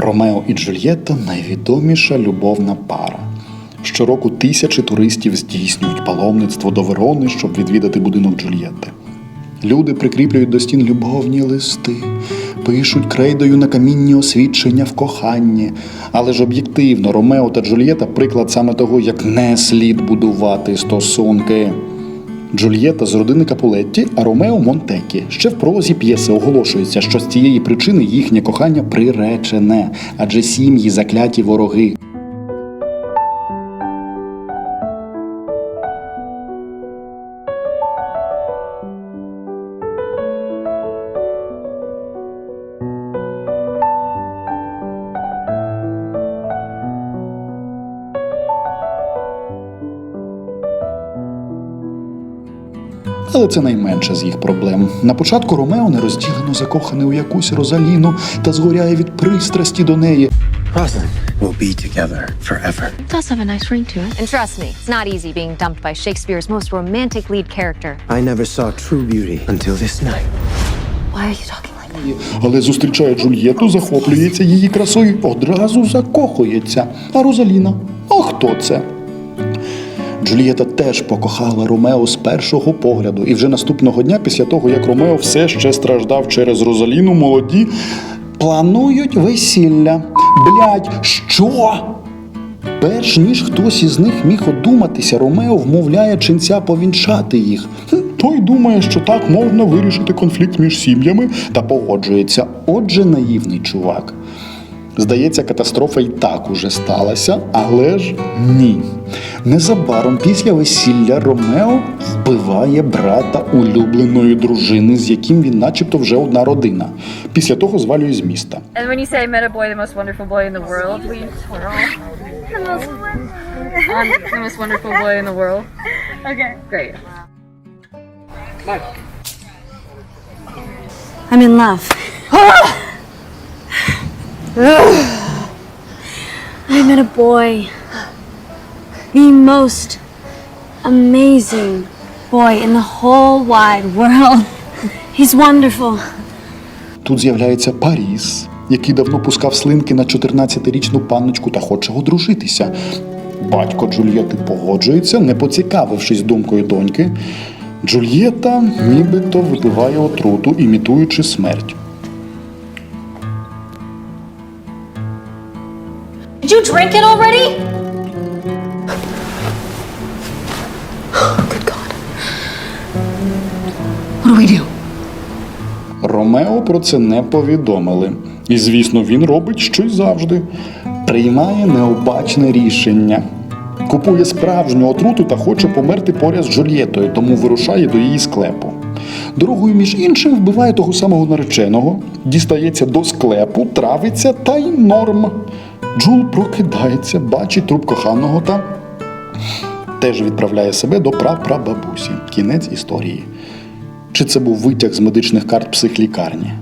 Ромео і Джульєтта найвідоміша любовна пара. Щороку тисячі туристів здійснюють паломництво до Верони, щоб відвідати будинок Джульєтти. Люди прикріплюють до стін любовні листи, пишуть крейдою на камінні освідчення в коханні. Але ж об'єктивно, Ромео та Джульєта приклад саме того, як не слід будувати стосунки. Джульєта з родини Капулетті, а Ромео Монтекі. Ще в прозі п'єси оголошується, що з цієї причини їхнє кохання приречене, адже сім'ї закляті вороги. Але це найменша з їх проблем. На початку Ромео нерозділено закоханий у якусь Розаліну та згоряє від пристрасті до неї. We'll be together forever. It does have a nice ring to it. And trust me, it's not easy being dumped by Shakespeare's most romantic lead character. I never saw true beauty until this night. Why are you talking like that? Але зустрічає Джульєту, захоплюється її красою, одразу закохується. А Розаліна? А хто це? Джульєта теж покохала Ромео з першого погляду, і вже наступного дня, після того як Ромео все ще страждав через Розаліну, молоді планують весілля. Блять, що? Перш ніж хтось із них міг одуматися, Ромео вмовляє ченця повінчати їх. Той думає, що так можна вирішити конфлікт між сім'ями та погоджується. Отже, наївний чувак. Здається, катастрофа і так уже сталася, але ж ні. Незабаром після весілля Ромео вбиває брата улюбленої дружини, з яким він начебто вже одна родина. Після того звалює з міста. And when you say met a boy, the most wonderful boy in the world, we we're all the most, I'm the most wonderful boy in the world. Okay, great. I'm in love. I met a boy. The most amazing boy in the whole wide world. He's wonderful. Тут з'являється Паріс, який давно пускав слинки на 14-річну панночку та хоче одружитися. Батько Джульєти погоджується, не поцікавившись думкою доньки. Джульєта нібито випиває отруту, імітуючи смерть. Did you drink it already? Good God. What do we do? Ромео про це не повідомили. І, звісно, він робить щось завжди. Приймає необачне рішення. Купує справжню отруту та хоче померти поряд з Джульєтою, тому вирушає до її склепу. Дорогою, між іншим, вбиває того самого нареченого, дістається до склепу, травиться та й норм. Джул прокидається, бачить труп коханого та теж відправляє себе до прапрабабусі. Кінець історії. Чи це був витяг з медичних карт психлікарні?